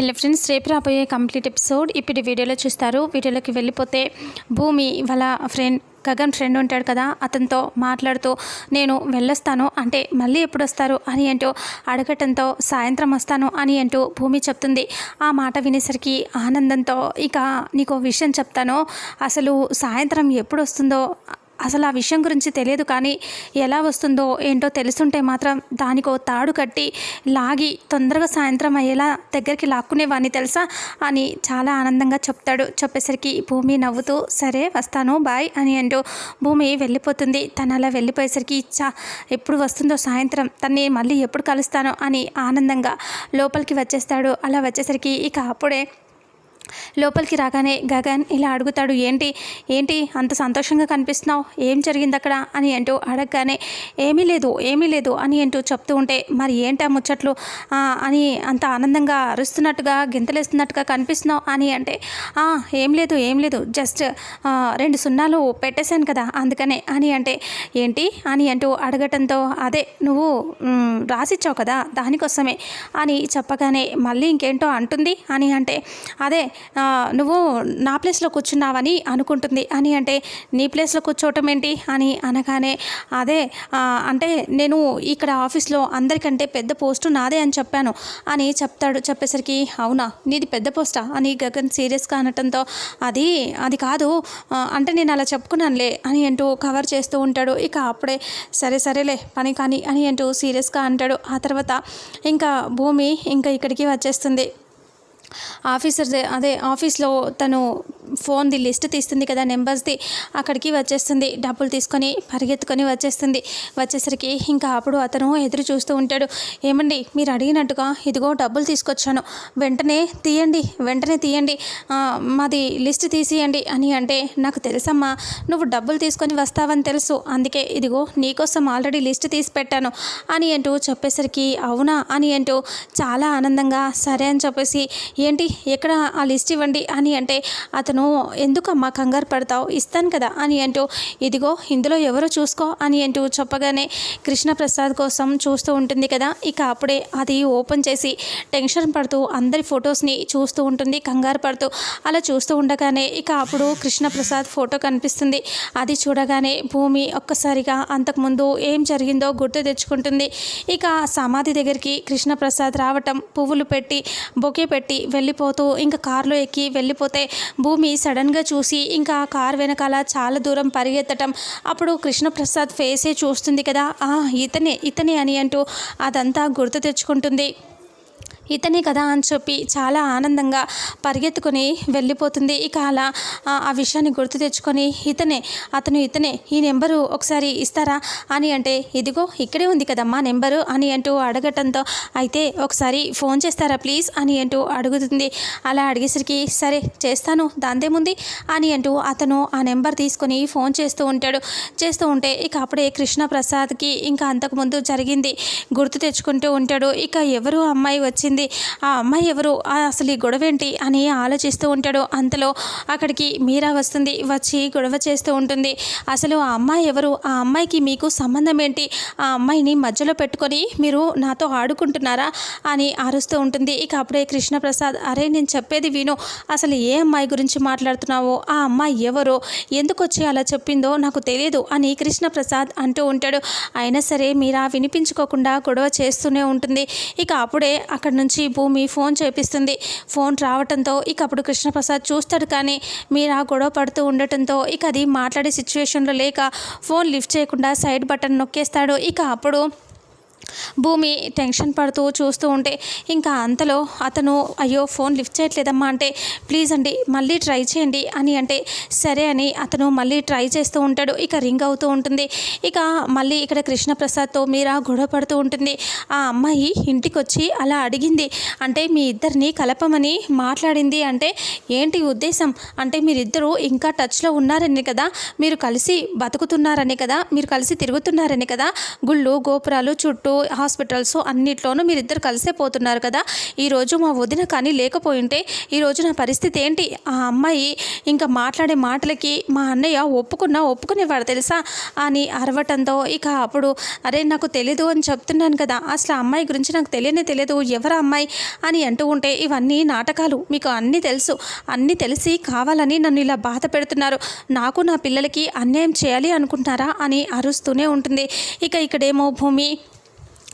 Hello friends రేపు రాబోయే complete episode ఇప్పుడు వీడియోలో చూస్తారు. వీడియోలోకి వెళ్ళిపోతే భూమి వాళ్ళ ఫ్రెండ్ గగన్ ఫ్రెండ్ ఉంటాడు కదా అతనితో మాట్లాడుతూ నేను వెళ్ళొస్తాను అంటే మళ్ళీ ఎప్పుడు వస్తారు అని అంటూ అడగటంతో సాయంత్రం వస్తాను అని అంటూ భూమి చెప్తుంది. ఆ మాట వినేసరికి ఆనందంతో ఇక నీకు విషయం చెప్తాను. అసలు సాయంత్రం ఎప్పుడు వస్తుందో అసలు ఆ విషయం గురించి తెలియదు కానీ ఎలా వస్తుందో ఏంటో తెలుసుంటే మాత్రం దానికో తాడు కట్టి లాగి తొందరగా సాయంత్రం అయ్యేలా దగ్గరికి లాక్కునేవాడిని తెలుసా అని చాలా ఆనందంగా చెప్తాడు. చెప్పేసరికి భూమి నవ్వుతూ సరే వస్తాను బాయ్ అని అంటూ భూమి వెళ్ళిపోతుంది. తను అలా వెళ్ళిపోయేసరికి చా ఎప్పుడు వస్తుందో సాయంత్రం తన్ని మళ్ళీ ఎప్పుడు కలుస్తానో అని ఆనందంగా లోపలికి వచ్చేస్తాడు. అలా వచ్చేసరికి ఇక అప్పుడే లోపలికి రాగానే గగన్ ఇలా అడుగుతాడు ఏంటి ఏంటి అంత సంతోషంగా కనిపిస్తున్నావు? ఏం జరిగింది అక్కడ? అని అంటూ అడగగానే ఏమీ లేదు ఏమీ లేదు అని అంటూ చెప్తూ ఉంటే మరి ఏంటా ముచ్చట్లు? అని అంత ఆనందంగా అరుస్తున్నట్టుగా గింతలేస్తున్నట్టుగా కనిపిస్తున్నావు? అని అంటే ఏం లేదు ఏం లేదు జస్ట్ రెండు సున్నాలు పెట్టేశాను కదా అందుకనే అని అంటే ఏంటి? అని అంటూ అడగటంతో అదే నువ్వు రాసిచ్చావు కదా దానికోసమే అని చెప్పగానే మళ్ళీ ఇంకేంటో అంటుంది? అని అంటే అదే నువ్వు నా ప్లేస్లో కూర్చున్నావని అనుకుంటుంది. అని అంటే నీ ప్లేస్లో కూర్చోవటం ఏంటి? అని అనగానే అదే అంటే నేను ఇక్కడ ఆఫీస్లో అందరికంటే పెద్ద పోస్టు నాదే అని చెప్పాను. అని చెప్తాడు చెప్పేసరికి అవునా? నీది పెద్ద పోస్టా అని గగన్ సీరియస్గా అనటంతో అది అది కాదు అంటే నేను అలా చెప్పుకున్నానులే అని అంటూ కవర్ చేస్తూ ఉంటాడు. ఇక అప్పుడే సరే సరేలే పని కానీ అని అంటూ సీరియస్గా అంటాడు. ఆ తర్వాత ఇంకా భూమి ఇంకా ఇక్కడికి వచ్చేస్తుంది. ఆఫీసర్ అదే ఆఫీస్లో తను ఫోన్ది లిస్ట్ తీస్తుంది కదా నెంబర్స్ది. అక్కడికి వచ్చేస్తుంది. డబ్బులు తీసుకొని పరిగెత్తుకొని వచ్చేస్తుంది. వచ్చేసరికి ఇంకా అప్పుడు అతను ఎదురు చూస్తూ ఉంటాడు. ఏమండి మీరు అడిగినట్టుగా ఇదిగో డబ్బులు తీసుకొచ్చాను. వెంటనే తీయండి వెంటనే తీయండి. మాది లిస్ట్ తీసియండి అని అంటే నాకు తెలుసమ్మా నువ్వు డబ్బులు తీసుకొని వస్తావని తెలుసు. అందుకే ఇదిగో నీకోసం ఆల్రెడీ లిస్ట్ తీసి పెట్టాను అని అంటూ చెప్పేసరికి అవునా అని అంటూ చాలా ఆనందంగా సరే అని చెప్పేసి ఏంటి ఎక్కడ ఆ లిస్ట్ ఇవ్వండి అని అంటే అతను ఎందుకమ్మా కంగారు పడతావు? ఇస్తాను కదా అని అంటూ ఇదిగో ఇందులో ఎవరో చూసుకో అని అంటూ చెప్పగానే కృష్ణప్రసాద్ కోసం చూస్తూ ఉంటుంది కదా ఇక అప్పుడే అది ఓపెన్ చేసి టెన్షన్ పడుతూ అందరి ఫొటోస్ని చూస్తూ ఉంటుంది కంగారు పడుతూ అలా చూస్తూ ఉండగానే ఇక అప్పుడు కృష్ణప్రసాద్ ఫోటో కనిపిస్తుంది. అది చూడగానే భూమి ఒక్కసారిగా అంతకుముందు ఏం జరిగిందో గుర్తు తెచ్చుకుంటుంది. ఇక సమాధి దగ్గరికి కృష్ణప్రసాద్ రావటం పువ్వులు పెట్టి బొకే పెట్టి వెళ్ళి వెళ్ళిపోతూ ఇంకా కారులో ఎక్కి వెళ్ళిపోతే భూమి సడన్గా చూసి ఇంకా ఆ కార్ వెనకాల చాలా దూరం పరిగెత్తటం. అప్పుడు కృష్ణప్రసాద్ ఫేసే చూస్తుంది కదా. ఆ ఇతనే ఇతనే అని అంటూ అదంతా గుర్తు తెచ్చుకుంటుంది. ఇతనే కదా అని చెప్పి చాలా ఆనందంగా పరిగెత్తుకొని వెళ్ళిపోతుంది. ఇక అలా ఆ విషయాన్ని గుర్తు తెచ్చుకొని ఇతనే అతను ఇతనే ఈ నెంబరు ఒకసారి ఇస్తారా? అని అంటే ఇదిగో ఇక్కడే ఉంది కదమ్మా నెంబరు అని అంటూ అడగటంతో అయితే ఒకసారి ఫోన్ చేస్తారా ప్లీజ్? అని అంటూ అడుగుతుంది. అలా అడిగేసరికి సరే చేస్తాను దాందేముంది అని అంటూ అతను ఆ నెంబర్ తీసుకొని ఫోన్ చేస్తూ ఉంటాడు. చేస్తూ ఉంటే ఇక అప్పుడే కృష్ణ ప్రసాద్కి ఇంకా అంతకుముందు జరిగింది గుర్తు తెచ్చుకుంటూ ఉంటాడు. ఇక ఎవరు అమ్మాయి వచ్చింది? ఆ అమ్మాయి ఎవరు? ఆ అసలు ఈ గొడవ ఏంటి? అని ఆలోచిస్తూ ఉంటాడు. అంతలో అక్కడికి మీరా వస్తుంది. వచ్చి గొడవ చేస్తూ ఉంటుంది. అసలు ఆ అమ్మాయి ఎవరు? ఆ అమ్మాయికి మీకు సంబంధం ఏంటి? ఆ అమ్మాయిని మధ్యలో పెట్టుకొని మీరు నాతో ఆడుకుంటున్నారా? అని అరుస్తూ ఉంటుంది. ఇక అప్పుడే కృష్ణప్రసాద్ అరే నేను చెప్పేది విను. అసలు ఏ అమ్మాయి గురించి మాట్లాడుతున్నావో? ఆ అమ్మాయి ఎవరో? ఎందుకు వచ్చి అలా చెప్పిందో నాకు తెలియదు అని కృష్ణప్రసాద్ అంటూ ఉంటాడు. అయినా సరే మీరా వినిపించుకోకుండా గొడవ చేస్తూనే ఉంటుంది. ఇక అప్పుడే అక్కడ నుంచి భూమి ఫోన్ చేపిస్తుంది. ఫోన్ రావటంతో ఇక అప్పుడు కృష్ణప్రసాద్ చూస్తాడు కానీ మీరా గొడవ పడుతూ ఉండటంతో ఇక అది మాట్లాడే సిచ్యువేషన్లో లేక ఫోన్ లిఫ్ట్ చేయకుండా సైడ్ బటన్ నొక్కేస్తాడు. ఇక అప్పుడు భూమి టెన్షన్ పడుతూ చూస్తూ ఉంటే ఇంకా అంతలో అతను అయ్యో ఫోన్ లిఫ్ట్ చేయట్లేదమ్మా అంటే ప్లీజ్ అండి మళ్ళీ ట్రై చేయండి అని అంటే సరే అని అతను మళ్ళీ ట్రై చేస్తూ ఉంటాడు ఇక రింగ్ అవుతూ ఉంటుంది. ఇక మళ్ళీ ఇక్కడ కృష్ణప్రసాద్తో మీరా గొడవ పడుతూ ఉంటుంది. ఆ అమ్మాయి ఇంటికి వచ్చి అలా అడిగింది అంటే మీ ఇద్దరిని కలపమని మాట్లాడింది అంటే ఏంటి ఉద్దేశం? అంటే మీరిద్దరూ ఇంకా టచ్లో ఉన్నారని కదా మీరు కలిసి బతుకుతున్నారని కదా మీరు కలిసి తిరుగుతున్నారని కదా గుళ్ళు గోపురాలు చుట్టూ కోర్టు హాస్పిటల్స్ అన్నిట్లోనూ మీరిద్దరు కలిసే పోతున్నారు కదా. ఈరోజు మా వదిన కానీ లేకపోయింటే ఈరోజు నా పరిస్థితి ఏంటి? ఆ అమ్మాయి ఇంకా మాట్లాడే మాటలకి మా అన్నయ్య ఒప్పుకున్నా ఒప్పుకునేవాడు తెలుసా? అని అరవటంతో ఇక అప్పుడు అరే నాకు తెలీదు అని చెప్తున్నాను కదా. అసలు ఆ అమ్మాయి గురించి నాకు తెలియనే తెలియదు ఎవరు అమ్మాయి? అని అంటూ ఉంటే ఇవన్నీ నాటకాలు. మీకు అన్నీ తెలుసు. అన్నీ తెలిసి కావాలని నన్ను ఇలా బాధ పెడుతున్నారు. నాకు నా పిల్లలకి అన్యాయం చేయాలి అనుకుంటున్నారా? అని అరుస్తూనే ఉంటుంది. ఇక ఇక్కడేమో భూమి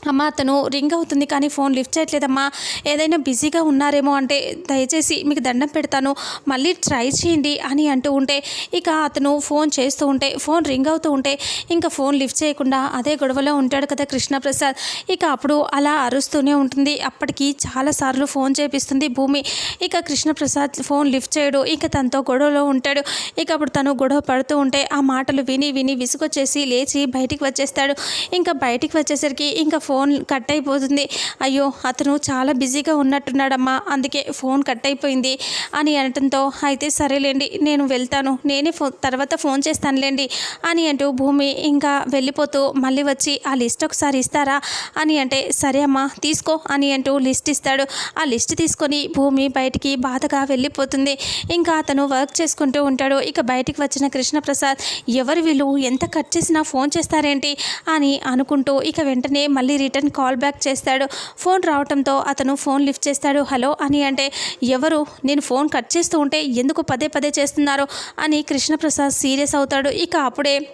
అమ్మ అతను రింగ్ అవుతుంది కానీ ఫోన్ లిఫ్ట్ చేయట్లేదమ్మా. ఏదైనా బిజీగా ఉన్నారేమో అంటే దయచేసి మీకు దండం పెడతాను. మళ్ళీ ట్రై చేయండి అని అంటూ ఉంటే ఇక అతను ఫోన్ చేస్తూ ఉంటే ఫోన్ రింగ్ అవుతూ ఉంటే ఇంకా ఫోన్ లిఫ్ట్ చేయకుండా అదే గొడవలో ఉంటాడు కదా కృష్ణప్రసాద్. ఇక అప్పుడు అలా అరుస్తూనే ఉంటుంది. అప్పటికి చాలాసార్లు ఫోన్ చేపిస్తుంది భూమి. ఇక కృష్ణప్రసాద్ ఫోన్ లిఫ్ట్ చేయడు. ఇక తనతో గొడవలో ఉంటాడు. ఇక అప్పుడు తను గొడవ పడుతూ ఉంటే ఆ మాటలు విని విని విసుగొచ్చేసి లేచి బయటికి వచ్చేస్తాడు. ఇంకా బయటికి వచ్చేసరికి ఇంకా ఫోన్ ఫోన్ కట్ అయిపోతుంది అయ్యో అతను చాలా బిజీగా ఉన్నట్టున్నాడమ్మా అందుకే ఫోన్ కట్ అయిపోయింది అని అనటంతో అయితే సరేలేండి నేను వెళ్తాను. నేనే ఫో తర్వాత ఫోన్ చేస్తానులేండి అని అంటూ భూమి ఇంకా వెళ్ళిపోతూ మళ్ళీ వచ్చి ఆ లిస్ట్ ఒకసారి ఇస్తారా? అని అంటే సరే అమ్మా తీసుకో అని అంటూ లిస్ట్ ఇస్తాడు. ఆ లిస్ట్ తీసుకొని భూమి బయటికి బాధగా వెళ్ళిపోతుంది. ఇంకా అతను వర్క్ చేసుకుంటూ ఉంటాడు. ఇక బయటికి వచ్చిన కృష్ణప్రసాద్ ఎవరు వీళ్ళు? ఎంత కట్ చేసినా ఫోన్ చేస్తారేంటి? అని అనుకుంటూ ఇక వెంటనే మళ్ళీ రిటర్న్ కాల్ బ్యాక్ చేస్తాడు. ఫోన్ రావడంతో అతను ఫోన్ లిఫ్ట్ చేస్తాడు. హలో అని అంటే ఎవరు? నేను ఫోన్ కట్ చేస్తూ ఉంటే ఎందుకు పదే పదే చేస్తున్నారు? అని కృష్ణప్రసాద్ సీరియస్ అవుతాడు. ఇక అప్పుడే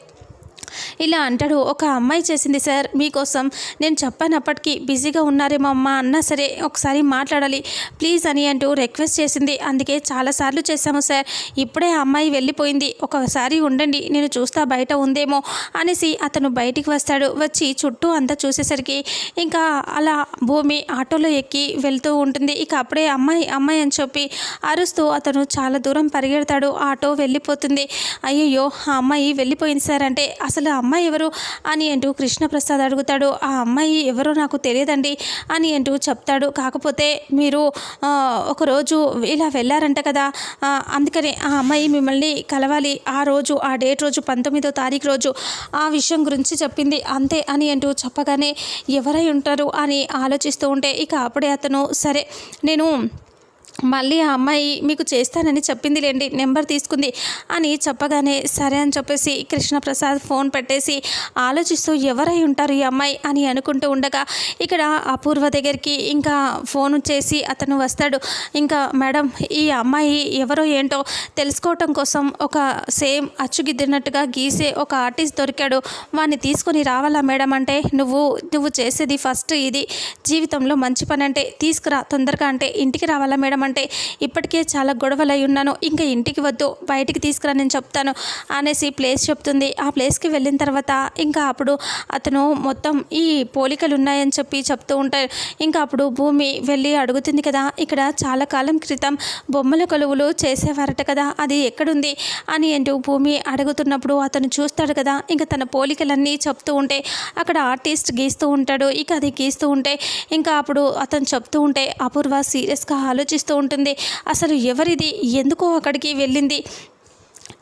ఇలా అంటాడు ఒక అమ్మాయి చేసింది సార్ మీకోసం. నేను చెప్పనప్పటికీ బిజీగా ఉన్నారేమో అమ్మ అన్నా సరే ఒకసారి మాట్లాడాలి. ప్లీజ్ అని అంటూ రిక్వెస్ట్ చేసింది. అందుకే చాలాసార్లు చేశాము సార్. ఇప్పుడే ఆ అమ్మాయి వెళ్ళిపోయింది. ఒకసారి ఉండండి నేను చూస్తా బయట ఉందేమో అనేసి అతను బయటికి వస్తాడు. వచ్చి చుట్టూ అంతా చూసేసరికి ఇంకా అలా భూమి ఆటోలో ఎక్కి వెళ్తూ ఉంటుంది. ఇక అప్పుడే అమ్మాయి అమ్మాయి అని చెప్పి అరుస్తూ అతను చాలా దూరం పరిగెడతాడు. ఆటో వెళ్ళిపోతుంది. అయ్యయ్యో ఆ అమ్మాయి వెళ్ళిపోయింది సార్ అంటే అసలు ఆ అమ్మాయి ఎవరు అని అంటూ కృష్ణప్రసాద్ అడుగుతాడు ఆ అమ్మాయి ఎవరో నాకు తెలియదండి అని అంటూ చెప్తాడు. కాకపోతే మీరు ఒకరోజు ఇలా వెళ్ళారంట కదా అందుకని ఆ అమ్మాయి మిమ్మల్ని కలవాలి. ఆ రోజు ఆ డేట్ రోజు పంతొమ్మిదో తారీఖు రోజు ఆ విషయం గురించి చెప్పింది. అంతే అని అంటూ చెప్పగానే ఎవరై ఉంటారు అని ఆలోచిస్తూ ఉంటే ఇక అప్పుడే అతను సరే నేను మళ్ళీ ఆ అమ్మాయి మీకు చేస్తానని చెప్పింది లేండి నెంబర్ తీసుకుంది అని చెప్పగానే సరే అని చెప్పేసి కృష్ణప్రసాద్ ఫోన్ పెట్టేసి ఆలోచిస్తూ ఎవరై ఉంటారు ఈ అమ్మాయి అని అనుకుంటూ ఉండగా ఇక్కడ అపూర్వ దగ్గరికి ఇంకా ఫోన్ చేసి అతను వస్తాడు. ఇంకా మేడం ఈ అమ్మాయి ఎవరో ఏంటో తెలుసుకోవటం కోసం ఒక సేమ్ అచ్చుగిద్దినట్టుగా గీసే ఒక ఆర్టిస్ట్ దొరికాడు. వాడిని తీసుకొని రావాలా మేడం అంటే నువ్వు నువ్వు చేసేది ఫస్ట్ ఇది. జీవితంలో మంచి పని అంటే తీసుకురా తొందరగా అంటే ఇంటికి రావాలా మేడం అంటే ఇప్పటికే చాలా గొడవలై ఉన్నాను. ఇంకా ఇంటికి వద్దు బయటికి తీసుకురా నేను చెప్తాను అనేసి ప్లేస్ చెప్తుంది. ఆ ప్లేస్కి వెళ్ళిన తర్వాత ఇంకా అప్పుడు అతను మొత్తం ఈ పోలికలు ఉన్నాయని చెప్పి చెప్తూ ఉంటారు ఇంకా అప్పుడు భూమి వెళ్ళి అడుగుతుంది కదా ఇక్కడ చాలా కాలం క్రితం బొమ్మల కొలువులు చేసేవారట కదా అది ఎక్కడుంది అని అంటూ భూమి అడుగుతున్నప్పుడు అతను చూస్తాడు కదా ఇంకా తన పోలికలన్నీ చెప్తూ ఉంటే అక్కడ ఆర్టిస్ట్ గీస్తూ ఉంటాడు. ఇక అది గీస్తూ ఉంటే ఇంకా అప్పుడు అతను చెప్తూ ఉంటే అపూర్వ సీరియస్గా ఆలోచిస్తూ ఉంటుంది. అసలు ఎవరిది? ఎందుకో అక్కడికి వెళ్ళింది?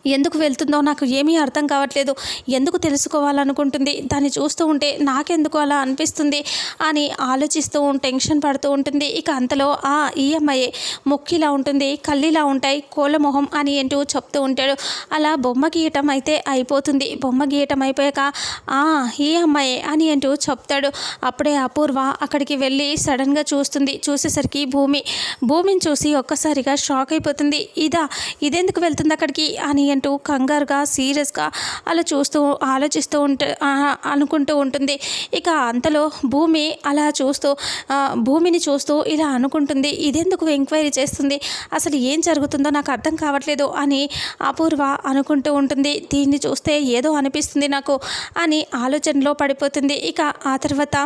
ఎందుకు వెళ్తుందో నాకు ఏమీ అర్థం కావట్లేదు. ఎందుకు తెలుసుకోవాలనుకుంటుంది? దాన్ని చూస్తూ ఉంటే నాకెందుకు అలా అనిపిస్తుంది? అని ఆలోచిస్తూ టెన్షన్ పడుతూ ఉంటుంది. ఇక అంతలో ఆ ఈఎంఐ మొక్కిలా ఉంటుంది కళ్ళిలా ఉంటాయి కోలమొహం మొహం అని అంటూ చెప్తూ ఉంటాడు. అలా బొమ్మ గీయటం అయితే అయిపోతుంది. బొమ్మ గీయటం అయిపోయాక ఆ ఈఎంఐ అని అంటూ చెప్తాడు. అప్పుడే అపూర్వ అక్కడికి వెళ్ళి సడన్గా చూస్తుంది. చూసేసరికి భూమి భూమిని చూసి ఒక్కసారిగా షాక్ అయిపోతుంది. ఇదా ఇదెందుకు వెళ్తుంది అక్కడికి? అని అంటూ కంగారుగా సీరియస్గా అలా చూస్తూ ఆలోచిస్తూ ఉంటే అనుకుంటూ ఉంటుంది. ఇక అంతలో భూమి అలా చూస్తూ భూమిని చూస్తూ ఇలా అనుకుంటుంది. ఇదెందుకు ఎంక్వైరీ చేస్తుంది? అసలు ఏం జరుగుతుందో నాకు అర్థం కావట్లేదు అని అపూర్వ అనుకుంటూ ఉంటుంది. దీన్ని చూస్తే ఏదో అనిపిస్తుంది నాకు అని ఆలోచనలో పడిపోతుంది. ఇక ఆ తర్వాత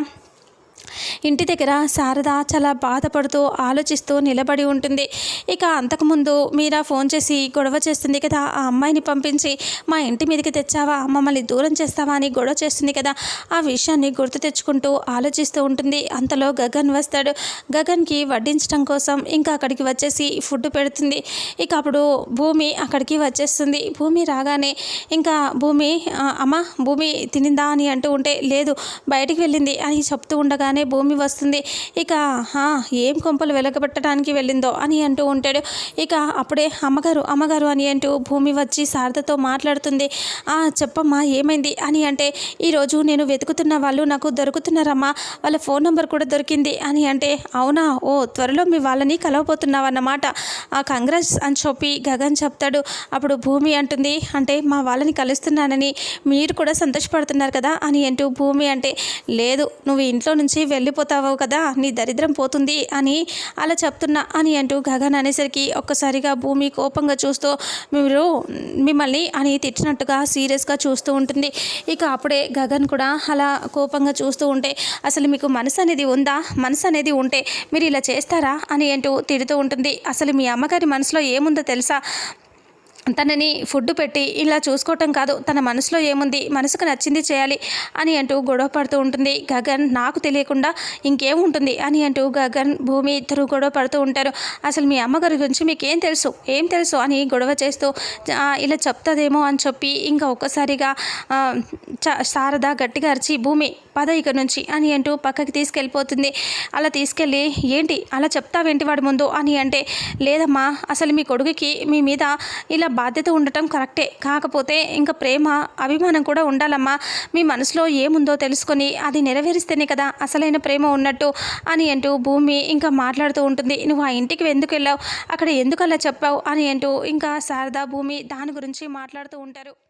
ఇంటి దగ్గర శారద చాలా బాధపడుతూ ఆలోచిస్తూ నిలబడి ఉంటుంది. ఇక అంతకుముందు మీరా ఫోన్ చేసి గొడవ చేస్తుంది కదా ఆ అమ్మాయిని పంపించి మా ఇంటి మీదకి తెచ్చావా మమ్మల్ని దూరం చేస్తావా అని గొడవ చేస్తుంది కదా ఆ విషయాన్ని గుర్తు తెచ్చుకుంటూ ఆలోచిస్తూ ఉంటుంది. అంతలో గగన్ వస్తాడు. గగన్కి వడ్డించడం కోసం ఇంకా అక్కడికి వచ్చేసి ఫుడ్ పెడుతుంది. ఇక అప్పుడు భూమి అక్కడికి వచ్చేస్తుంది. భూమి రాగానే ఇంకా భూమి అమ్మ భూమి తినిందా అని అంటూ ఉంటే లేదు బయటికి వెళ్ళింది అని చెప్తూ ఉండగానే భూమి వస్తుంది. ఇక "ఆ, ఏం కొంపలు వెలగబెట్టడానికి వెళ్ళిందో అని అంటూ ఉంటాడు. ఇక అప్పుడే అమ్మగారు అమ్మగారు అని అంటూ భూమి వచ్చి శారదతో మాట్లాడుతుంది. "ఆ, చెప్పమ్మా ఏమైంది? అని అంటే ఈరోజు నేను వెతుకుతున్న వాళ్ళు నాకు దొరుకుతున్నారమ్మా. వాళ్ళ ఫోన్ నెంబర్ కూడా దొరికింది అని అంటే అవునా? ఓ త్వరలో మీ వాళ్ళని కలవబోతున్నావు అన్నమాట ఆ కంగ్రెస్ అని చెప్పి గగన్ చెప్తాడు. అప్పుడు భూమి అంటుంది అంటే మా వాళ్ళని కలుస్తున్నానని మీరు కూడా సంతోషపడుతున్నారు కదా? అని అంటూ భూమి అంటే లేదు నువ్వు ఇంట్లో నుంచి వెళ్ళిపోతావు కదా నీ దరిద్రం పోతుంది అని అలా చెప్తున్నా అని అంటూ గగన్ అనేసరికి ఒక్కసారిగా భూమి కోపంగా చూస్తూ మీరు మిమ్మల్ని అని తిట్టినట్టుగా సీరియస్గా చూస్తూ ఉంటుంది. ఇక అప్పుడే గగన్ కూడా అలా కోపంగా చూస్తూ ఉంటే అసలు మీకు మనసు అనేది ఉందా? మనసు అనేది ఉంటే మీరు ఇలా చేస్తారా? అని అంటూ తిడుతూ ఉంటుంది. అసలు మీ అమ్మగారి మనసులో ఏముందో తెలుసా? తనని ఫుడ్ పెట్టి ఇలా చూసుకోవటం కాదు తన మనసులో ఏముంది మనసుకు నచ్చింది చేయాలి అని అంటూ గొడవ పడుతూ ఉంటుంది. గగన్ నాకు తెలియకుండా ఇంకేముంటుంది అని అంటూ గగన్ భూమి ఇద్దరు గొడవ పడుతూ ఉంటారు. అసలు మీ అమ్మగారి గురించి మీకేం తెలుసు? ఏం తెలుసు? అని గొడవ చేస్తూ ఇలా చెప్తాదేమో అని చెప్పి ఇంకా ఒక్కసారిగా చ- శారద గట్టిగా అరిచి భూమి పద ఇక నుంచి అని అంటూ పక్కకి తీసుకెళ్ళిపోతుంది. అలా తీసుకెళ్ళి ఏంటి? అలా చెప్తావేంటి వాడి ముందు? అని అంటే లేదమ్మా అసలు మీ కొడుకుకి మీ మీద ఇలా బాధ్యత ఉండటం కరెక్టే. కాకపోతే ఇంకా ప్రేమ అభిమానం కూడా ఉండాలమ్మా. మీ మనసులో ఏముందో తెలుసుకొని అది నెరవేరిస్తేనే కదా అసలైన ప్రేమ ఉన్నట్టు అని అంటూ భూమి ఇంకా మాట్లాడుతూ ఉంటుంది. నువ్వు ఆ ఇంటికి ఎందుకు వెళ్ళావు? అక్కడ ఎందుకు అలా చెప్పావు? అని అంటూ ఇంకా శారదా భూమి దాని గురించి మాట్లాడుతూ ఉంటారు.